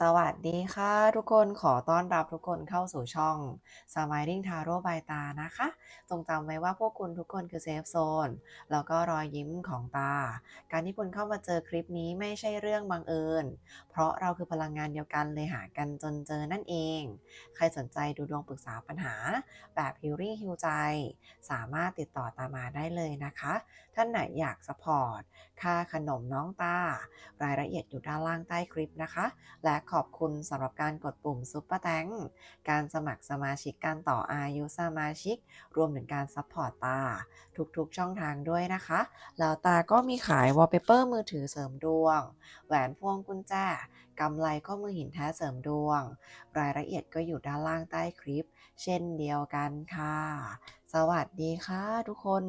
สวัสดีค่ะ ทุกคนขอต้อนรับทุกคนเข้าสู่ช่อง Smiling Tarot by ตานะคะ จงจำไว้ว่าพวกคุณทุกคนคือเซฟโซน แล้วก็รอยยิ้มของตา การที่คุณเข้ามาเจอคลิปนี้ไม่ใช่เรื่องบังเอิญ เพราะเราคือพลังงานเดียวกันเลยหากันจนเจอนั่นเอง ใครสนใจดูดวงปรึกษาปัญหา แบบฮิ l ริ่งฮิวใจ สามารถติดต่อตามมาได้เลยนะคะ ท่านไหนอยากสปอร์ต ค่าขนมน้องตา รายละเอียดอยู่ด้านล่างใต้คลิปนะคะ และขอบคุณสำหรับการกดปุ่มซุปเปอร์แตงการสมัครสมาชิกการต่ออายุสมาชิกรวมถึงการซัพพอร์ตตา ทุกๆช่องทางด้วยนะคะ แล้วตาก็มีขายวอลเปเปอร์มือถือเสริมดวง แหวนพวงกุญแจกำไลข้อมือหินแท้เสริมดวง รายละเอียดก็อยู่ด้านล่างใต้คลิป เช่นเดียวกันค่ะ สวัสดีค่ะทุกคน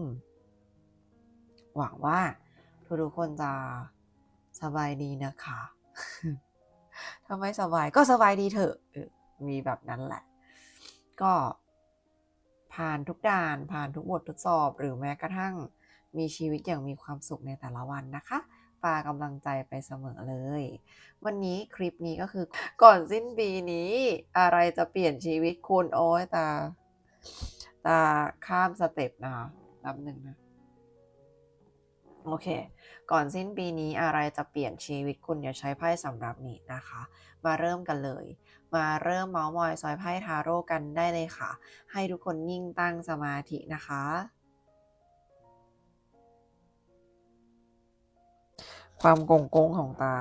หวังว่าทุกๆคนจะสบายดีนะคะถ้าไม่สบายก็สบายดีเถอะมีแบบนั้นแหละ ก็ ผ่านทุกด่านผ่านทุกบททดสอบ หรือแม้กระทั่งมีชีวิตอย่างมีความสุขในแต่ละวันนะคะปากำลังใจไปเสมอเลย วันนี้คลิปนี้ก็คือก่อนสิ้นปีนี้ อะไรจะเปลี่ยนชีวิตคุณโอ้ยตา ตาข้ามสเต็ปนะคะแป๊บหนึ่งนะ โอเค ก่อนสิ้นปีนี้อะไรจะเปลี่ยนชีวิตคุณอย่าใช้ไพ่สำหรับนี้นะคะ มาเริ่มกันเลย มาเริ่มเมาส์มอยซอยไพ่ทาโร่กันได้เลยค่ะ ให้ทุกคนนิ่งตั้งสมาธินะคะ ความโกงกงของตา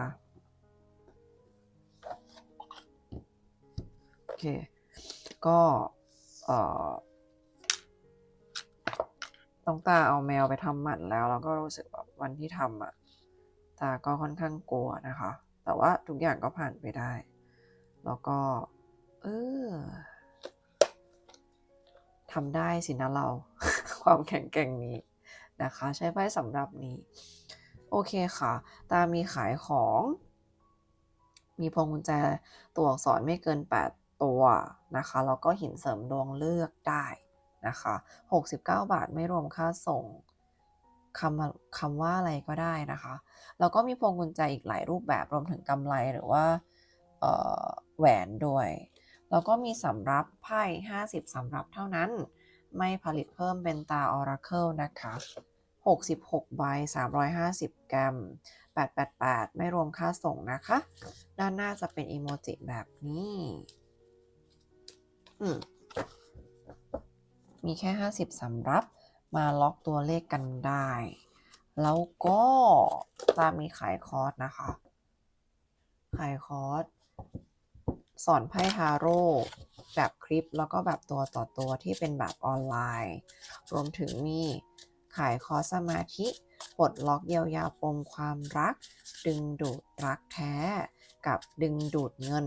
โอเค ก็เอ่อต้องตาเอาแมวไปทำหมันแล้ว แล้วก็รู้สึกแบบวันที่ทำอะ ตาก็ค่อนข้างกลัวนะคะ แต่ว่าทุกอย่างก็ผ่านไปได้ แล้วก็ เออทำได้สินะเรา ความแข็งแกร่งนี้นะคะ ใช้ไพ่สำหรับนี้ โอเคค่ะ ตามีขายของ มีพวงกุญแจตัวอักษรไม่เกิน 8 ตัวนะคะ แล้วก็หินเสริมดวงเลือกได้นะคะ 69 บาทไม่รวมค่าส่งคำคำว่าอะไรก็ได้นะคะ แล้วก็มีพวงกุญแจอีกหลายรูปแบบรวมถึงกำไลหรือว่า แหวนด้วย แล้วก็มีสำรับไพ่ 50สำรับเท่านั้น ไม่ผลิตเพิ่มเป็นตา Oracle นะคะ66ใบ350 กรัม 888 ไม่รวมค่าส่งนะคะ ด้านหน้าจะเป็นอีโมจิแบบนี้ อืม มีแค่ 50สำรับ มาล็อกตัวเลขกันได้ แล้วก็ตามมีขายคอร์สนะคะ ขายคอร์ส สอนไพ่ทาโร่แบบคลิปแล้วก็แบบตัวต่อตัวที่เป็นแบบออนไลน์ รวมถึงมีขายคอร์สสมาธิปลดล็อกเยียวยาปมความรัก ดึงดูดรักแท้ กับดึงดูดเงิน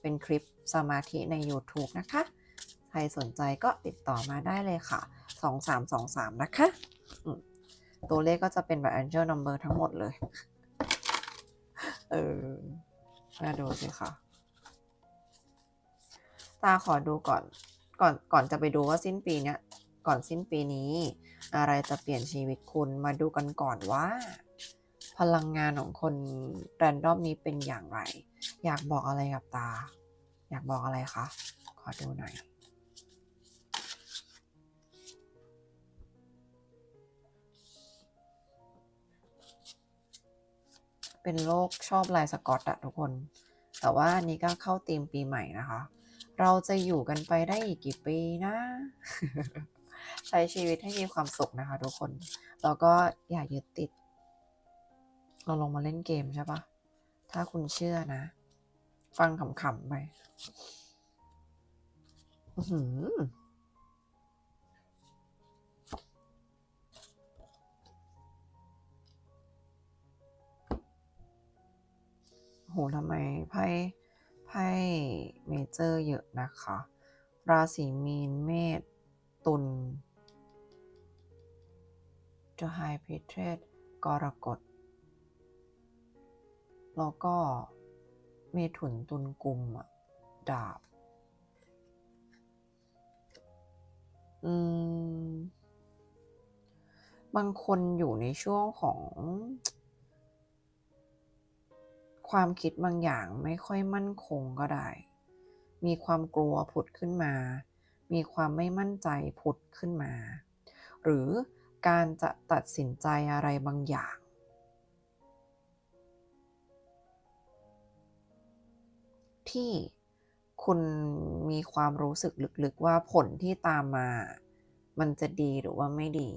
เป็นคลิปสมาธิใน YouTube นะคะ ใครสนใจก็ติดต่อมาได้เลยค่ะ 2323 นะคะ ตัวเลขก็จะเป็นแบบ Angel Number ทั้งหมดเลย เออ มาดูสิค่ะ ตาขอดูก่อน ก่อน ก่อนจะไปดูว่าสิ้นปีเนี้ย ก่อนสิ้นปีนี้ อะไรจะเปลี่ยนชีวิตคุณ มาดูกันก่อนว่า พลังงานของคนแรนดอมนี้เป็นอย่างไร อยากบอกอะไรกับตา อยากบอกอะไรคะ ขอดูหน่อย เป็นโรคชอบลายสกอตอะทุกคน แต่ว่าอันนี้ก็เข้าธีมปีใหม่นะคะ เราจะอยู่กันไปได้อีกกี่ปีนะ ใช้ชีวิตให้มีความสุขนะคะทุกคน แล้วก็อย่ายึดติด เราลงมาเล่นเกมใช่ปะถ้าคุณเชื่อนะ ฟังขำๆไป อื โหทำไมไพ่ไพ่เมเจอร์เยอะนะคะ ราศีมีนเมษตุล The High Patriot กรกฎ แล้วก็เมถุนตุลกุมอะดาบ อืม บางคนอยู่ในช่วงของ ความคิดบางอย่างไม่ค่อยมั่นคงก็ได้ มีความกลัวผุดขึ้นมา มีความไม่มั่นใจผุดขึ้นมา หรือการจะตัดสินใจอะไรบางอย่าง ที่คุณมีความรู้สึกลึกๆว่าผลที่ตามมา มันจะดีหรือว่าไม่ดี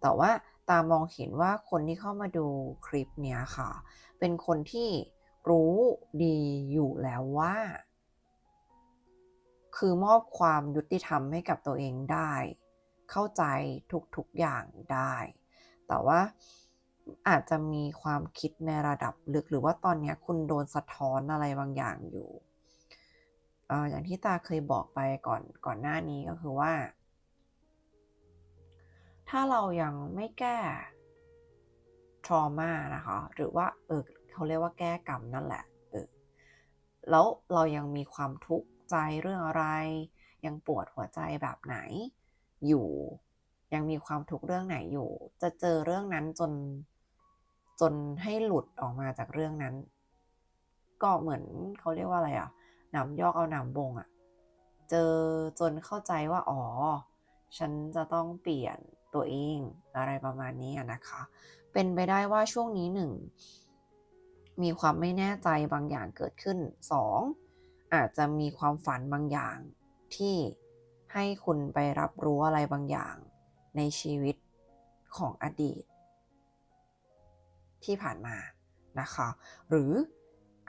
แต่ว่า ตามองเห็นว่าคนที่เข้ามาดูคลิปเนี้ยค่ะ เป็นคนที่รู้ดีอยู่แล้วว่า คือมอบความยุติธรรมให้กับตัวเองได้ เข้าใจทุกๆอย่างได้ แต่ว่าอาจจะมีความคิดในระดับลึกหรือว่าตอนนี้คุณโดนสะท้อนอะไรบางอย่างอยู่ออย่างที่ตาเคยบอกไปก่อนก่อนหน้านี้ก็คือว่า ถ้าเรายังไม่แก้ trauma นะคะ หรือว่าเออเขาเรียกว่าแก้กรรมนั่นแหละเออแล้วเรายังมีความทุกข์ใจเรื่องอะไร ยังปวดหัวใจแบบไหนอยู่ ยังมีความทุกข์เรื่องไหนอยู่ จะเจอเรื่องนั้นจนจนให้หลุดออกมาจากเรื่องนั้น ก็เหมือนเขาเรียกว่าอะไรอะหนำยอกเอาหนำบงอะเจอจนเข้าใจว่า อ๋อ ฉันจะต้องเปลี่ยน ตัวเองอะไรประมาณนี้นะคะ เป็นไปได้ว่าช่วงนี้หนึ่งมีความไม่แน่ใจบางอย่างเกิดขึ้น 2. อาจจะมีความฝันบางอย่างที่ให้คุณไปรับรู้อะไรบางอย่างในชีวิตของอดีต ที่ผ่านมานะคะ หรือ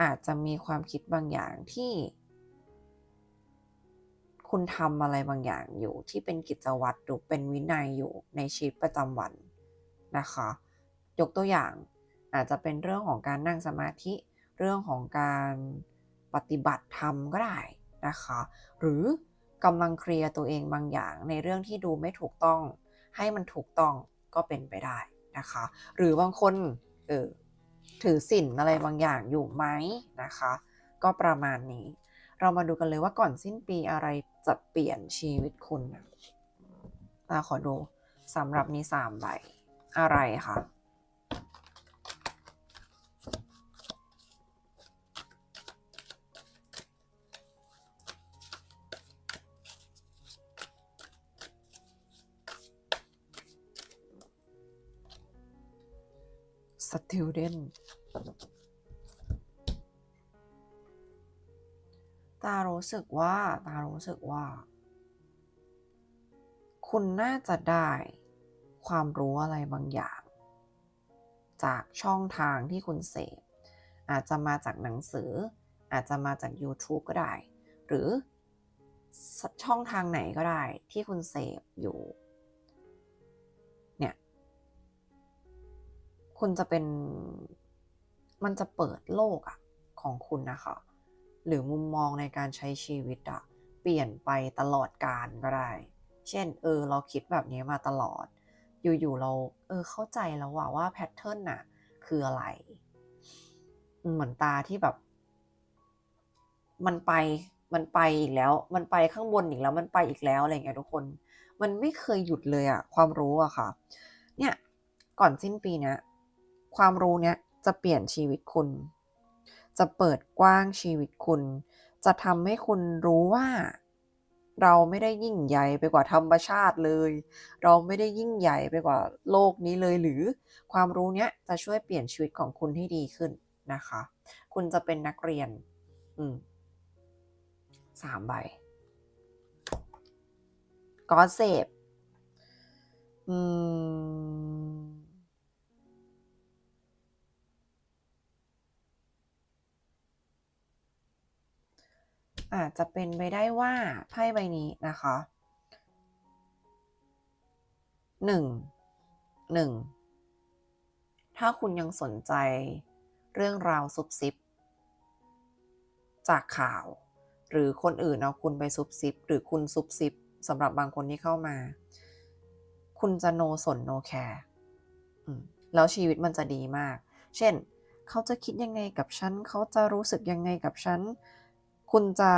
อาจจะมีความคิดบางอย่างที่ คุณทำอะไรบางอย่างอยู่ที่เป็นกิจวัตรหรือเป็นวินัยอยู่ในชีวิตประจำวันนะคะ ยกตัวอย่างอาจจะเป็นเรื่องของการนั่งสมาธิ เรื่องของการปฏิบัติธรรมก็ได้นะคะ หรือกำลังเคลียร์ตัวเองบางอย่างในเรื่องที่ดูไม่ถูกต้อง ให้มันถูกต้องก็เป็นไปได้นะคะ หรือบางคนเออถือสินอะไรบางอย่างอยู่ไหมนะคะ ก็ประมาณนี้ เรามาดูกันเลยว่าก่อนสิ้นปีอะไรจะเปลี่ยนชีวิตคุณตาขอดูสำหรับนี้สามใบ อะไรคะ student ตารู้สึกว่า ตารู้สึกว่า คุณน่าจะได้ความรู้อะไรบางอย่าง จากช่องทางที่คุณเสพ อาจจะมาจากหนังสือ อาจจะมาจาก YouTube ก็ได้ หรือช่องทางไหนก็ได้ที่คุณเสพอยู่เนี่ยคุณจะเป็นมันจะเปิดโลกอะของคุณนะคะ หรือมุมมองในการใช้ชีวิตอะเปลี่ยนไปตลอดการก็ได้ เช่น เออ เราคิดแบบนี้มาตลอด อยู่ๆเรา เออ เข้าใจแล้วว่าว่าแพทเทิร์นน่ะ คืออะไร เหมือนตาที่แบบ มันไป มันไปอีกแล้ว มันไปข้างบนอีกแล้ว มันไปอีกแล้วอะไรเงี้ยทุกคน มันไม่เคยหยุดเลยอะความรู้อะค่ะ เนี่ย ก่อนสิ้นปีเนี้ยความรู้เนี้ยจะเปลี่ยนชีวิตคุณ จะเปิดกว้างชีวิตคุณ จะทำให้คุณรู้ว่า เราไม่ได้ยิ่งใหญ่ไปกว่าธรรมชาติเลย เราไม่ได้ยิ่งใหญ่ไปกว่าโลกนี้เลยหรือความรู้เนี้ยจะช่วยเปลี่ยนชีวิตของคุณให้ดีขึ้นนะคะ คุณจะเป็นนักเรียน อืมสามใบก็เสพอืม อาจจะเป็นไปได้ว่าไพ่ใบนี้นะคะหนึ่งหนึ่งถ้าคุณยังสนใจเรื่องราวซุบซิบ จากข่าว หรือคนอื่นเอาคุณไปซุบซิบ หรือคุณซุบซิบสำหรับบางคนที่เข้ามา คุณจะโนสนโนแคร์แล้วชีวิตมันจะดีมาก เช่น เขาจะคิดยังไงกับฉัน เขาจะรู้สึกยังไงกับฉัน คุณจะ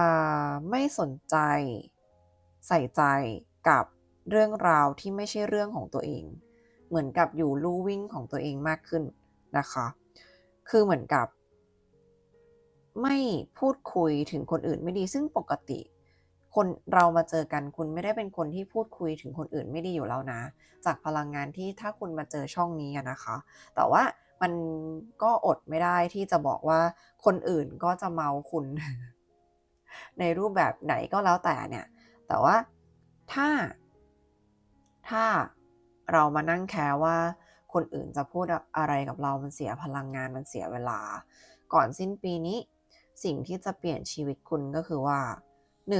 ไม่สนใจ ใส่ใจกับเรื่องราวที่ไม่ใช่เรื่องของตัวเอง เหมือนกับอยู่ลู่วิ่งของตัวเองมากขึ้นนะคะ คือเหมือนกับ ไม่พูดคุยถึงคนอื่นไม่ดีซึ่งปกติ คนเรามาเจอกันคุณไม่ได้เป็นคนที่พูดคุยถึงคนอื่นไม่ดีอยู่แล้วนะ จากพลังงานที่ถ้าคุณมาเจอช่องนี้นะคะ แต่ว่ามันก็อดไม่ได้ที่จะบอกว่าคนอื่นก็จะเมาคุณ ในรูปแบบไหนก็แล้วแต่เนี่ย แต่ว่าถ้า ถ้าเรามานั่งแคร์ว่าคนอื่นจะพูดอะไรกับเรา มันเสียพลังงาน มันเสียเวลา ก่อนสิ้นปีนี้ สิ่งที่จะเปลี่ยนชีวิตคุณก็คือว่า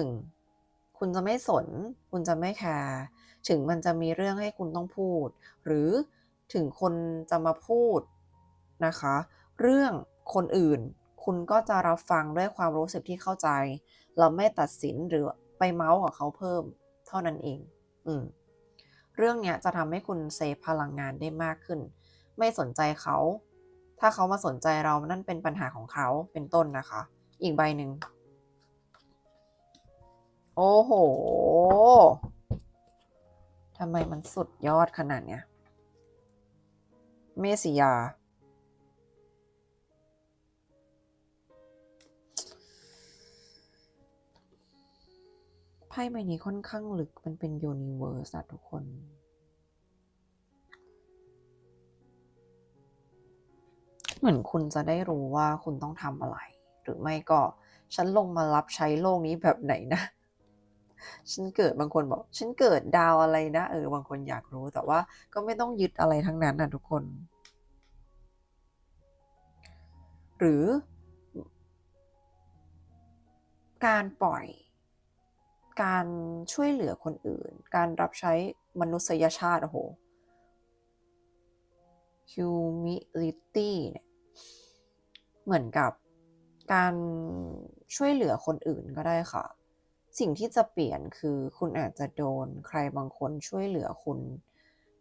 1. คุณจะไม่สน คุณจะไม่แคร์ ถึงมันจะมีเรื่องให้คุณต้องพูด หรือถึงคนจะมาพูดนะคะ เรื่องคนอื่น คุณก็จะรับฟังด้วยความรู้สึกที่เข้าใจ เราไม่ตัดสินหรือไปเมาส์กับเขาเพิ่ม เท่านั้นเอง อืม เรื่องเนี้ยจะทำให้คุณเซฟพลังงานได้มากขึ้น ไม่สนใจเขา ถ้าเขามาสนใจเรานั่นเป็นปัญหาของเขาเป็นต้นนะคะ อีกใบหนึ่งโอ้โหทำไมมันสุดยอดขนาดเนี้ย เมสิยา พ่ใบนี้ค่อนข้างลึกมันเป็นยูนิเวอร์สอะทุกคน เหมือนคุณจะได้รู้ว่าคุณต้องทำอะไร หรือไม่ก็ฉันลงมารับใช้โลกนี้แบบไหนนะ ฉันเกิดบางคนบอก ฉันเกิดดาวอะไรนะ เออบางคนอยากรู้แต่ว่าก็ไม่ต้องยึดอะไรทั้งนั้นนะทุกคน หรือ การปล่อย การช่วยเหลือคนอื่น การรับใช้มนุษยชาติ โอ้โห humility เนี่ย เหมือนกับการช่วยเหลือคนอื่นก็ได้ค่ะ สิ่งที่จะเปลี่ยนคือคุณอาจจะโดนใครบางคนช่วยเหลือคุณ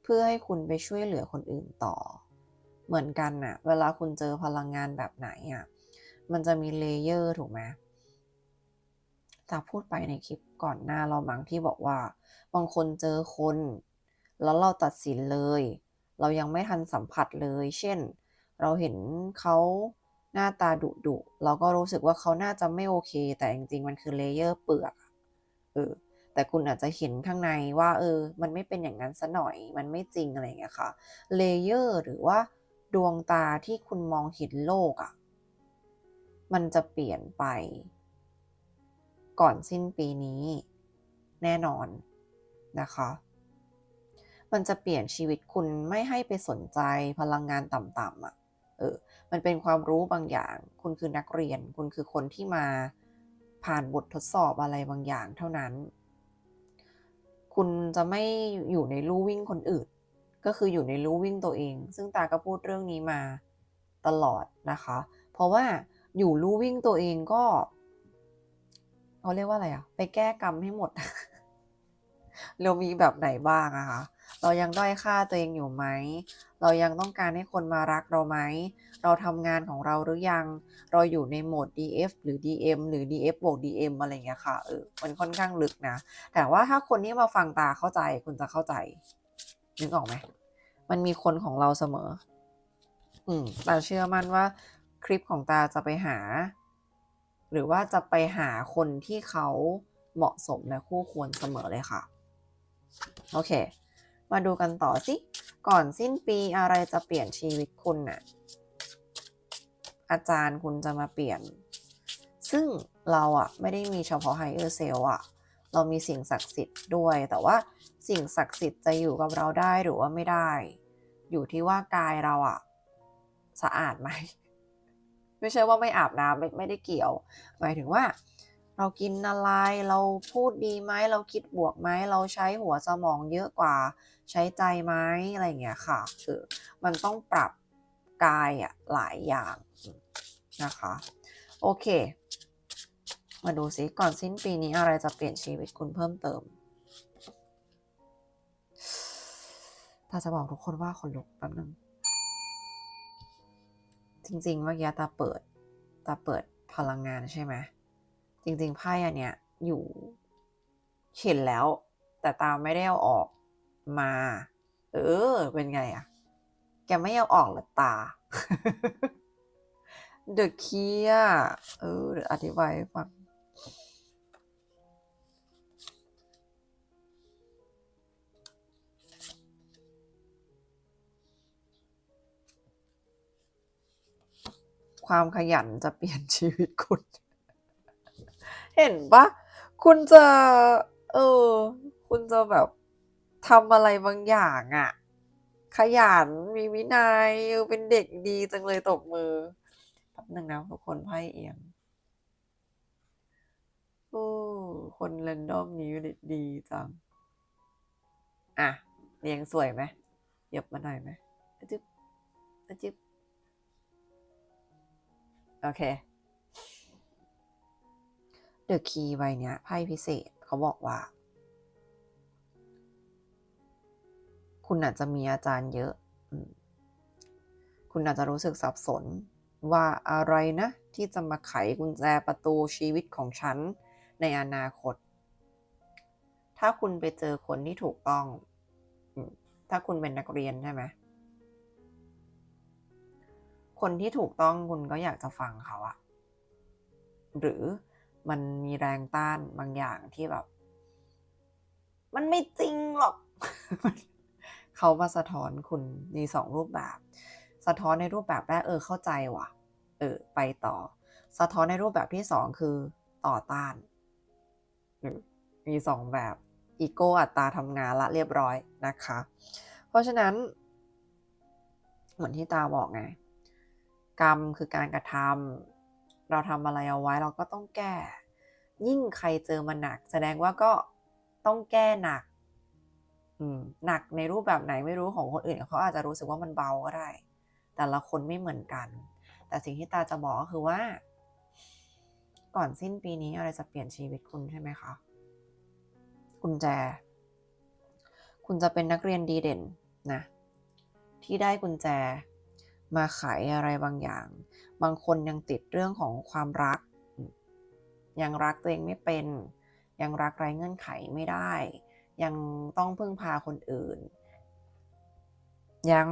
เพื่อให้คุณไปช่วยเหลือคนอื่นต่อ เหมือนกันน่ะเวลาคุณเจอพลังงานแบบไหนอะ มันจะมีเลเยอร์ถูกไหม จาพูดไปในคลิปก่อนหน้าเรามั้งที่บอกว่า บางคนเจอคน แล้วเราตัดสินเลย เรายังไม่ทันสัมผัสเลย เช่น เราเห็นเขาหน้าตาดุดุเราก็รู้สึกว่าเขาน่าจะไม่โอเค แต่จริงๆ มันคือเลเยอร์เปลือกเออแต่คุณอาจจะเห็นข้างในว่า เออ มันไม่เป็นอย่างนั้นซะหน่อย มันไม่จริงอะไรอย่างเงี้ยค่ะเลเยอร์หรือว่าดวงตาที่คุณมองเห็นโลกอะ่ะ มันจะเปลี่ยนไป ก่อนสิ้นปีนี้ แน่นอนนะคะ มันจะเปลี่ยนชีวิตคุณไม่ให้ไปสนใจพลังงานต่ำๆอะ่ะเออมันเป็นความรู้บางอย่าง คุณคือนักเรียน คุณคือคนที่มาผ่านบททดสอบอะไรบางอย่างเท่านั้น คุณจะไม่อยู่ในลู่วิ่งคนอื่น ก็คืออยู่ในลู่วิ่งตัวเอง ซึ่งตาก็พูดเรื่องนี้มาตลอดนะคะ เพราะว่าอยู่ลู่วิ่งตัวเองก็ เขาเรียกว่าอะไรอะไปแก้กรรมให้หมด เรามีแบบไหนบ้างอะคะเรายังด้อยค่าตัวเองอยู่ไหม เรายังต้องการให้คนมารักเราไหม เราทำงานของเราหรือยัง เราอยู่ในโหมด DF หรือ DM หรือ DF บวก DM อะไรเงี้ยค่ะ เออ มันค่อนข้างลึกนะ แต่ว่าถ้าคนที่มาฟังตาเข้าใจคุณจะเข้าใจ นึกออกไหม มันมีคนของเราเสมอ อืมตาเชื่อมั่นว่าคลิปของตาจะไปหา หรือว่าจะไปหาคนที่เขาเหมาะสมและคู่ควรเสมอเลยค่ะ โอเค มาดูกันต่อสิ ก่อนสิ้นปีอะไรจะเปลี่ยนชีวิตคุณน่ะ อาจารย์คุณจะมาเปลี่ยน ซึ่งเราอะไม่ได้มีเฉพาะไฮเออร์เซลอะเรามีสิ่งศักดิ์สิทธิ์ด้วย แต่ว่าสิ่งศักดิ์สิทธิ์จะอยู่กับเราได้หรือว่าไม่ได้ อยู่ที่ว่ากายเราอะสะอาดไหม ไม่ใช่ว่าไม่อาบน้ำไม่ไม่ได้เกี่ยว หมายถึงว่า เรากินอะไรเราพูดดีไหมเราคิดบวกไหมเราใช้หัวสมองเยอะกว่า ใช้ใจไหมอะไรเงี้ยค่ะคือมันต้องปรับกายอะหลายอย่างนะคะ โอเค มาดูสิก่อนสิ้นปีนี้อะไรจะเปลี่ยนชีวิตคุณเพิ่มเติมถ้าจะบอกทุกคนว่าคนลุกแป๊บนึง จริง ๆ เมื่อกี้ตาเปิดตาเปิดพลังงานใช่ไหมจริง ๆ ไพ่อันเนี้ยอยู่เห็นแล้ว แต่ตาไม่ได้เอาออกมา เออ เป็นไงอะแกไม่เอาออกหรอตาเดอะคีอะเอออธิบายให้ฟัง ความขยันจะเปลี่ยนชีวิตคุณ เห็นปะคุณจะ เออ คุณจะแบบทำอะไรบางอย่างอะขยันมีวินัยเป็นเด็กดีจังเลยตบมือแป๊บหนึ่งนะทุกคนไพ่เอียงโอ้คนเรนดอมนี้เด็ดดีจัง อะเรียงสวยไหมเหยียบมาหน่อยไหมอจึ๊บอจึ๊บ โอเคเดอะคีย์ใบเนี้ยไพ่พิเศษเขาบอกว่า คุณอาจจะมีอาจารย์เยอะ คุณอาจจะรู้สึกสับสนว่าอะไรนะ ที่จะมาไขกุญแจประตูชีวิตของฉันในอนาคต ถ้าคุณไปเจอคนที่ถูกต้อง ถ้าคุณเป็นนักเรียนใช่ไหม คนที่ถูกต้องคุณก็อยากจะฟังเขาอะหรือมันมีแรงต้านบางอย่างที่แบบ มันไม่จริงหรอก เขามาสะท้อนคุณในสองรูปแบบ สะท้อนในรูปแบบแรกเออเข้าใจว่ะ เออ ไปต่อ สะท้อนในรูปแบบที่สองคือต่อต้าน มีสองแบบ อีโก้อัตราทำงานละเรียบร้อยนะคะ เพราะฉะนั้น เหมือนที่ตาบอกไง กรรมคือการกระทำเราทำอะไรเอาไว้เราก็ต้องแก้ ยิ่งใครเจอมันหนัก แสดงว่าก็ต้องแก้หนักอืมหนักในรูปแบบไหนไม่รู้ของคนอื่นเขาอาจจะรู้สึกว่ามันเบาก็ได้ แต่ละคนไม่เหมือนกัน แต่สิ่งที่ตาจะบอกก็คือว่า ก่อนสิ้นปีนี้อะไรจะเปลี่ยนชีวิตคุณใช่ไหมคะกุญแจ คุณจะเป็นนักเรียนดีเด่นนะที่ได้กุญแจ มาไขอะไรบางอย่าง บางคนยังติดเรื่องของความรัก ยังรักตัวเองไม่เป็น ยังรักไร้เงื่อนไขไม่ได้ ยังต้องพึ่งพาคนอื่น ยัง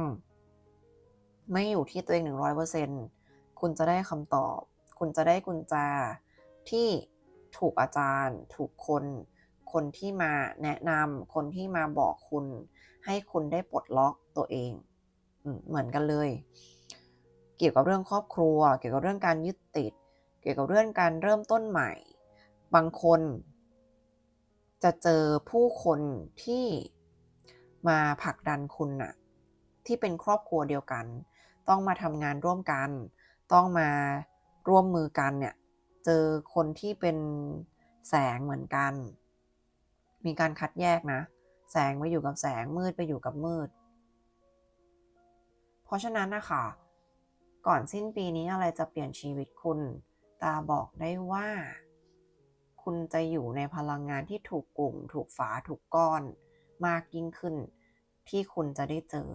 ไม่อยู่ที่ตัวเองหนึ่งร้อยเปอร์เซ็นคุณจะได้คำตอบ คุณจะได้กุญแจที่ถูกอาจารย์ ถูกคน คนที่มาแนะนำคนที่มาบอกคุณ ให้คุณได้ปลดล็อกตัวเอง เหมือนกันเลย เกี่ยวกับเรื่องครอบครัว เกี่ยวกับเรื่องการยึดติด เกี่ยวกับเรื่องการเริ่มต้นใหม่ บางคน จะเจอผู้คนที่มาผลักดันคุณน่ะที่เป็นครอบครัวเดียวกัน ต้องมาทำงานร่วมกัน ต้องมาร่วมมือกันเนี่ย เจอคนที่เป็นแสงเหมือนกัน มีการคัดแยกนะ แสงไปอยู่กับแสงมืดไปอยู่กับมืด ราะฉะนั้นนะคะ ก่อนสิ้นปีนี้อะไรจะเปลี่ยนชีวิตคุณ ตาบอกได้ว่า คุณจะอยู่ในพลังงานที่ถูกกลุ่ม ถูกฝาถูกก้อน มากยิ่งขึ้น ที่คุณจะได้เจอ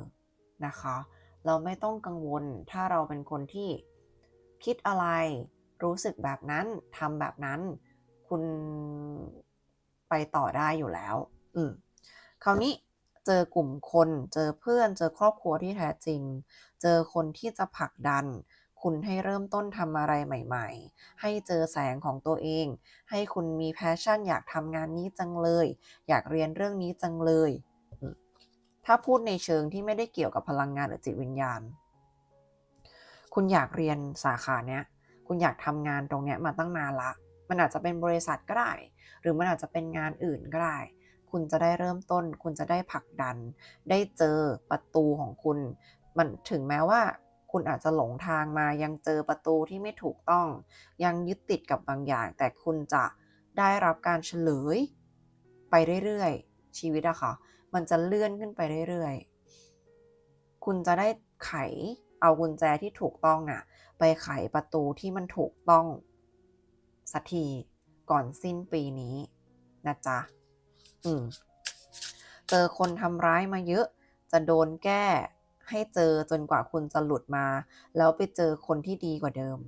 นะคะ เราไม่ต้องกังวลถ้าเราเป็นคนที่คิดอะไร รู้สึกแบบนั้นทำแบบนั้น คุณไปต่อได้อยู่แล้ว อืมคราวนี้ เจอกลุ่มคน เจอเพื่อน เจอครอบครัวที่แท้จริง เจอคนที่จะผลักดัน คุณให้เริ่มต้นทำอะไรใหม่ ๆ ให้เจอแสงของตัวเอง ให้คุณมีแพชชั่น อยากทำงานนี้จังเลย อยากเรียนเรื่องนี้จังเลย ถ้าพูดในเชิงที่ไม่ได้เกี่ยวกับพลังงานหรือจิตวิญญาณ คุณอยากเรียนสาขาเนี้ย คุณอยากทำงานตรงเนี้ยมาตั้งนานละ มันอาจจะเป็นบริษัทก็ได้ หรือมันอาจจะเป็นงานอื่นก็ได้ คุณจะได้เริ่มต้น คุณจะได้ผลักดัน ได้เจอประตูของคุณ มันถึงแม้ว่าคุณอาจจะหลงทางมายังเจอประตูที่ไม่ถูกต้อง ยังยึดติดกับบางอย่าง แต่คุณจะได้รับการเฉลย ไปเรื่อยๆ ชีวิตอะค่ะ มันจะเลื่อนขึ้นไปเรื่อยๆ คุณจะได้ไขเอากุญแจที่ถูกต้องอะไปไขประตูที่มันถูกต้องสักทีก่อนสิ้นปีนี้นะจ๊ะ อืมเจอคนทำร้ายมาเยอะ จะโดนแก้ให้เจอจนกว่าคุณจะหลุดมา แล้วไปเจอคนที่ดีกว่าเดิม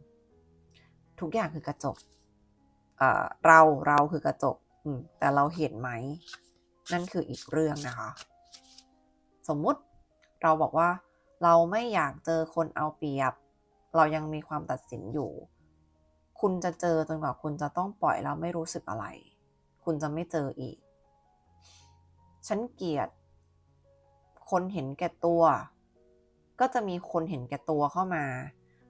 ทุกอย่างคือกระจกเราเราคือกระจกแต่เราเห็นไหม นั่นคืออีกเรื่องนะคะ สมมุติเราบอกว่า เราไม่อยากเจอคนเอาเปรียบ เรายังมีความตัดสินอยู่ คุณจะเจอจนกว่าคุณจะต้องปล่อยแล้วไม่รู้สึกอะไร คุณจะไม่เจออีก ฉันเกลียด คนเห็นแก่ตัว ก็จะมีคนเห็นแก่ตัวเข้ามา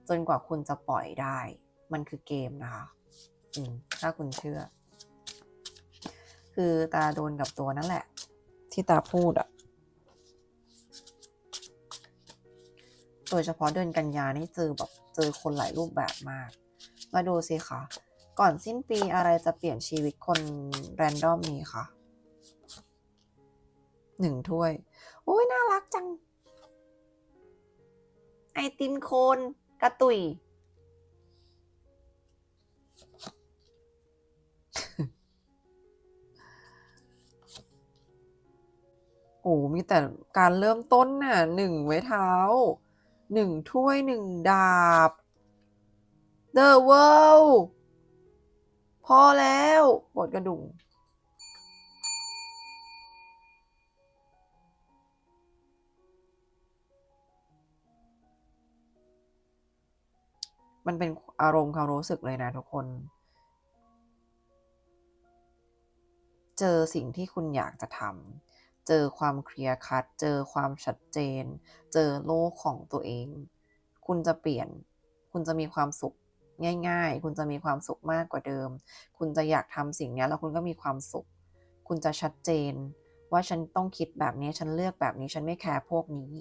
จนกว่าคุณจะปล่อยได้ มันคือเกมนะคะอืมถ้าคุณเชื่อ คือตาโดนกับตัวนั่นแหละ ที่ตาพูดอะโดยเฉพาะเดือนกันยานี่เจอแบบเจอคนหลายรูปแบบมาก มาดูสิคะก่อนสิ้นปีอะไรจะเปลี่ยนชีวิตคนแรนดอมนี้คะ หนึ่งถ้วย โอ้ยน่ารักจัง ไอติมโคนกระตุย โอ้มีแต่การเริ่มต้นน่ะหนึ่งไม้เท้าหนึ่งถ้วยหนึ่งดาบ The World พอแล้วปวดกระดุม มันเป็นอารมณ์ความรู้สึกเลยนะทุกคน เจอสิ่งที่คุณอยากจะทำเจอความเคลียร์คัด เจอความชัดเจน เจอโลกของตัวเอง คุณจะเปลี่ยน คุณจะมีความสุขง่าย ๆ คุณจะมีความสุขมากกว่าเดิม คุณจะอยากทำสิ่งนี้แล้วคุณก็มีความสุข คุณจะชัดเจน ว่าฉันต้องคิดแบบนี้ ฉันเลือกแบบนี้ ฉันไม่แคร์พวกนี้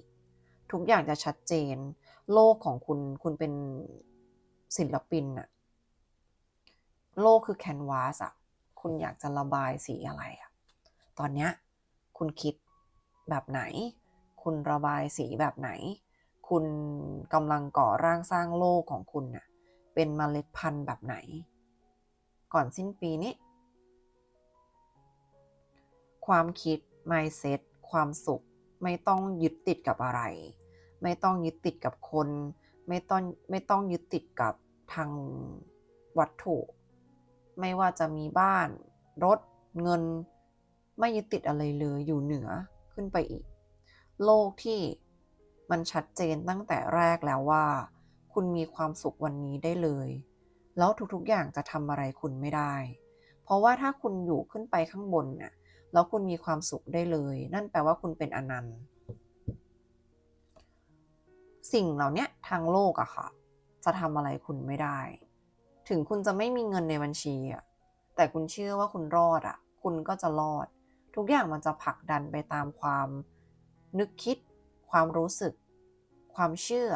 ทุกอย่างจะชัดเจน โลกของคุณ คุณเป็น ศิลปินอะโลกคือแคนวาสอะคุณอยากจะระบายสีอะไรอะตอนเนี้ยคุณคิดแบบไหน คุณระบายสีแบบไหน คุณกำลังก่อร่างสร้างโลกของคุณน่ะเป็นเมล็ดพันธุ์แบบไหน ก่อนสิ้นปีนี้ ความคิด mindset ความสุข ไม่ต้องยึดติดกับอะไร ไม่ต้องยึดติดกับคน ไม่ต้องไม่ต้องยึดติดกับทางวัตถุ ไม่ว่าจะมีบ้าน รถ เงิน ไม่ยึดติดอะไรเลยอยู่เหนือขึ้นไปอีก โลกที่มันชัดเจนตั้งแต่แรกแล้วว่า คุณมีความสุขวันนี้ได้เลย แล้วทุกๆอย่างจะทำอะไรคุณไม่ได้ เพราะว่าถ้าคุณอยู่ขึ้นไปข้างบนน่ะแล้วคุณมีความสุขได้เลย นั่นแปลว่าคุณเป็นอนันต์ สิ่งเหล่านี้ทางโลกอะค่ะ จะทำอะไรคุณไม่ได้ ถึงคุณจะไม่มีเงินในบัญชีอะแต่คุณเชื่อว่าคุณรอดอะคุณก็จะรอด ทุกอย่างมันจะผลักดันไปตามความนึกคิด ความรู้สึก ความเชื่อ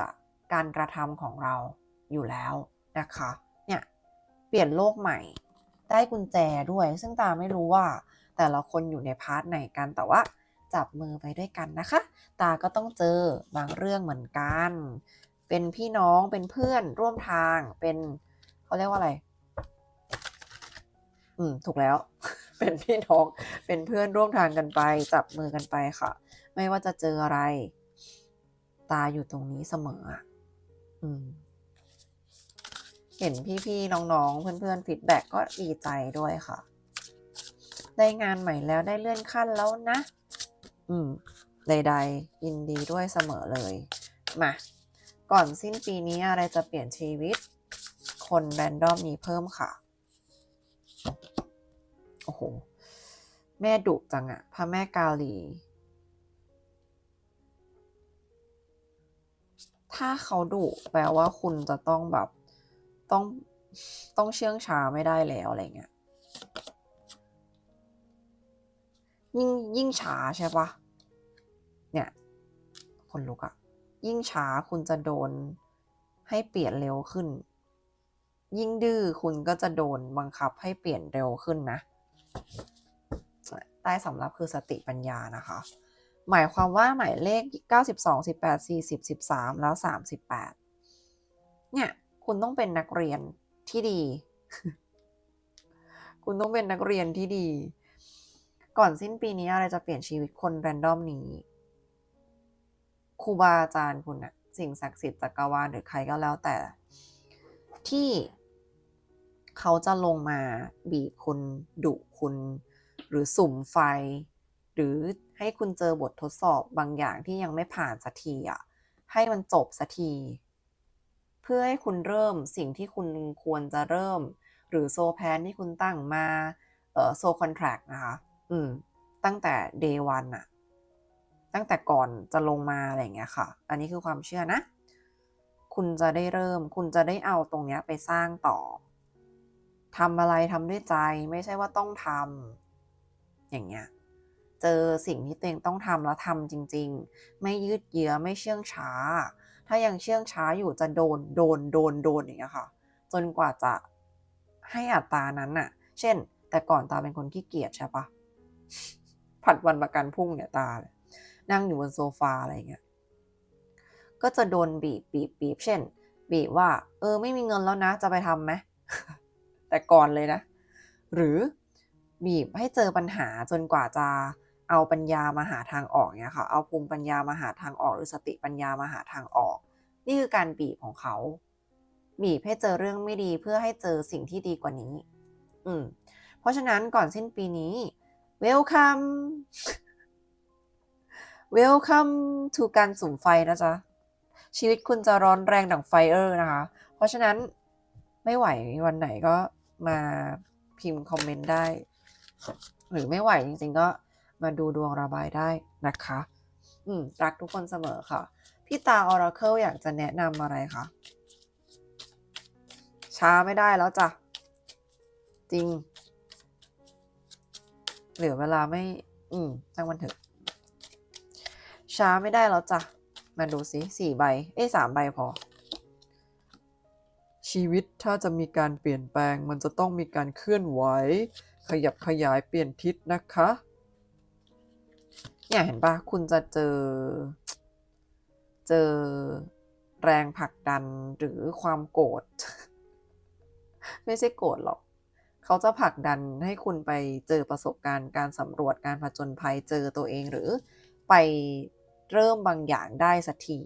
การกระทำของเราอยู่แล้วนะคะ เนี่ย เปลี่ยนโลกใหม่ ได้กุญแจด้วย ซึ่งตาไม่รู้ว่าแต่ละคนอยู่ในพาร์ทไหนกันแต่ว่า จับมือไปด้วยกันนะคะ ตาก็ต้องเจอบางเรื่องเหมือนกัน เป็นพี่น้องเป็นเพื่อนร่วมทางเป็นเขาเรียกว่าอะไร อืม ถูกแล้ว เป็นพี่น้องเป็นเพื่อนร่วมทางกันไป จับมือกันไปค่ะ ไม่ว่าจะเจออะไร ตาอยู่ตรงนี้เสมออืมเห็นพี่ๆ น้องๆ เพื่อนๆฟีดแบ็กก็ดีใจด้วยค่ะ ได้งานใหม่แล้วได้เลื่อนขั้นแล้วนะ อืมใดๆยินดีด้วยเสมอเลย มา ก่อนสิ้นปีนี้อะไรจะเปลี่ยนชีวิต คนแรนดอมนี้เพิ่มค่ะ โอ้โห แม่ดุจังอะพระแม่กาลี ถ้าเขาดุแปลว่าคุณจะต้องแบบ ต้องต้องเชื่องช้าไม่ได้แล้วอะไรเงี้ย ยิ่งยิ่งช้าใช่ปะเนี่ยคนลุกอะยิ่งช้าคุณจะโดนให้เปลี่ยนเร็วขึ้น ยิ่งดื้อคุณก็จะโดนบังคับให้เปลี่ยนเร็วขึ้นนะใต้สำรับคือสติปัญญานะคะ หมายความว่าหมายเลข 92 18 40 13 แล้ว 38 เนี่ย คุณต้องเป็นนักเรียนที่ดี คุณต้องเป็นนักเรียนที่ดี ก่อนสิ้นปีนี้อะไรจะเปลี่ยนชีวิตคนแรนดอมนี้ครูบาอาจารย์คุณอะสิ่งศักดิ์สิทธิ์จักรวาลหรือใครก็แล้วแต่ ที่เขาจะลงมาบีบคุณดุคุณ หรือสุ่มไฟ หรือให้คุณเจอบททดสอบบางอย่างที่ยังไม่ผ่านสักทีอะให้มันจบสักที เพื่อให้คุณเริ่มสิ่งที่คุณควรจะเริ่ม หรือโซแพนที่คุณตั้งมาเออโซคอนแทรคนะคะ อืม ตั้งแต่ day one อะตั้งแต่ก่อนจะลงมาอะไรอย่างเงี้ยค่ะ อันนี้คือความเชื่อนะ คุณจะได้เริ่ม คุณจะได้เอาตรงเนี้ยไปสร้างต่อทำอะไรทำด้วยใจไม่ใช่ว่าต้องทำอย่างเงี้ยเจอสิ่งที่ตัวเองต้องทำแล้วทำจริง ๆ ไม่ยืดเยื้อไม่เชื่องช้า ถ้ายังเชื่องช้าอยู่จะโดนโดนโดนโดนอย่างเงี้ยค่ะ จนกว่าจะให้อัตรานั้นน่ะ เช่น แต่ก่อนตาเป็นคนขี้เกียจใช่ปะ ผัดวันประกันพรุ่งเนี่ยตาเลยนั่งอยู่บนโซฟาอะไรเงี้ย ก็จะโดนบีบบีบบีบเช่น บีบว่า เออ ไม่มีเงินแล้วนะ จะไปทำไหม แต่ก่อนเลยนะ หรือบีบให้เจอปัญหาจนกว่าจะเอาปัญญามาหาทางออกเนี่ยค่ะ เอาภูมิปัญญามาหาทางออก หรือสติปัญญามาหาทางออก นี่คือการบีบของเขา บีบให้เจอเรื่องไม่ดีเพื่อให้เจอสิ่งที่ดีกว่านี้ อืม เพราะฉะนั้นก่อนสิ้นปีนี้ welcome welcome to การสุ่มไฟนะจ๊ะ ชีวิตคุณจะร้อนแรงดั่งไฟเออร์นะคะ เพราะฉะนั้นไม่ไหววันไหนก็มาพิมพ์คอมเมนต์ได้ หรือไม่ไหวจริงๆก็มาดูดวงระบายได้นะคะ อืม รักทุกคนเสมอค่ะ พี่ตา Oracle อยากจะแนะนำอะไรคะ ช้าไม่ได้แล้วจ้ะ จริง เหลือเวลาไม่ อืมตั้งวันเถอะ ช้าไม่ได้แล้วจ้ะ มาดูสิสี่ใบ เอ้สามใบพอ ชีวิตถ้าจะมีการเปลี่ยนแปลง มันจะต้องมีการเคลื่อนไหว ขยับขยายเปลี่ยนทิศนะคะ เนี่ยเห็นปะคุณจะเจอ เจอแรงผลักดันหรือความโกรธ ไม่ใช่โกรธหรอก เขาจะผลักดันให้คุณไปเจอประสบการณ์การสำรวจการผจญภัยเจอตัวเองหรือไปเริ่มบางอย่างได้สักที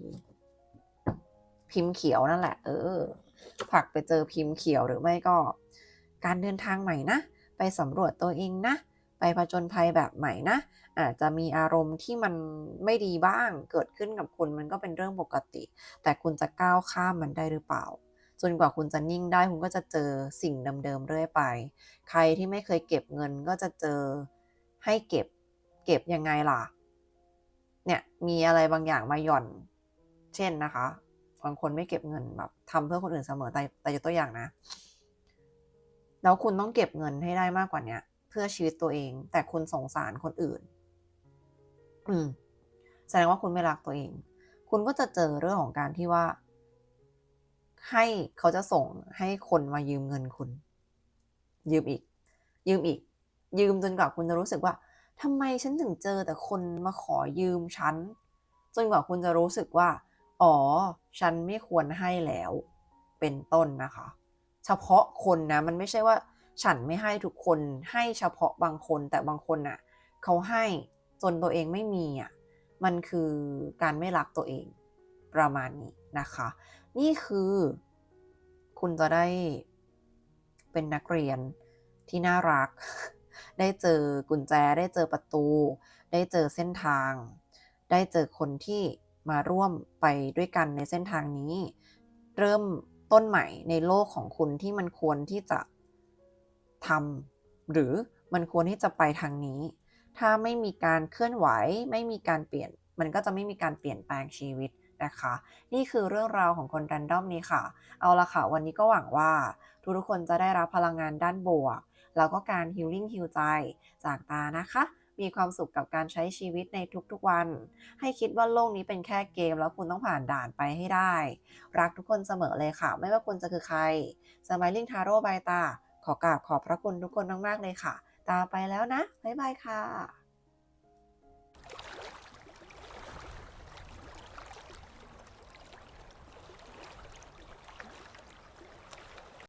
พิมพ์เขียวนั่นแหละ เออผลักไปเจอพิมพ์เขียวหรือไม่ก็ การเดินทางใหม่นะ ไปสำรวจตัวเองนะ ไปผจญภัยแบบใหม่นะ อาจจะมีอารมณ์ที่มันไม่ดีบ้างเกิดขึ้นกับคุณมันก็เป็นเรื่องปกติ แต่คุณจะก้าวข้ามมันได้หรือเปล่า จนกว่าคุณจะนิ่งได้คุณก็จะเจอสิ่งเดิมๆเรื่อยไป ใครที่ไม่เคยเก็บเงินก็จะเจอให้เก็บเก็บยังไงล่ะ เนี่ยมีอะไรบางอย่างมาหย่อน เช่นนะคะบางคนไม่เก็บเงินแบบทำเพื่อคนอื่นเสมอแต่แต่ยกตัวอย่างนะ แล้วคุณต้องเก็บเงินให้ได้มากกว่าเนี้ยเพื่อชีวิตตัวเอง แต่คุณสงสารคนอื่น อืม แสดงว่าคุณไม่รักตัวเอง คุณก็จะเจอเรื่องของการที่ว่า ให้เขาจะส่งให้คนมายืมเงินคุณ ยืมอีก ยืมอีก ยืมจนกว่าคุณจะรู้สึกว่าทำไมฉันถึงเจอแต่คนมาขอยืมฉันจนกว่าคุณจะรู้สึกว่า อ๋อ ฉันไม่ควรให้แล้ว เป็นต้นนะคะ เฉพาะคนนะมันไม่ใช่ว่า ฉันไม่ให้ทุกคนให้เฉพาะบางคนแต่บางคนน่ะ เขาให้จนตัวเองไม่มีอะมันคือการไม่รักตัวเองประมาณนี้นะคะ นี่คือคุณจะได้เป็นนักเรียนที่น่ารัก ได้เจอกุญแจ ได้เจอประตู ได้เจอเส้นทาง ได้เจอคนที่มาร่วมไปด้วยกันในเส้นทางนี้ เริ่มต้นใหม่ในโลกของคุณที่มันควรที่จะทำหรือมันควรที่จะไปทางนี้ ถ้าไม่มีการเคลื่อนไหว ไม่มีการเปลี่ยน มันก็จะไม่มีการเปลี่ยนแปลงชีวิต นะคะ นี่คือเรื่องราวของคนรันดอมนี้ค่ะ เอาละค่ะ วันนี้ก็หวังว่า ทุกๆคนจะได้รับพลังงานด้านบวก แล้วก็การฮิลลิ่งฮิลใจจากตานะคะ มีความสุขกับการใช้ชีวิตในทุกๆวัน ให้คิดว่าโลกนี้เป็นแค่เกม แล้วคุณต้องผ่านด่านไปให้ได้ รักทุกคนเสมอเลยค่ะ ไม่ว่าคุณจะคือใคร Smiling Taro บายตา ขอกราบขอบพระคุณทุกคนมากๆเลยค่ะ ตาไปแล้วนะบ๊ายบายค่ะ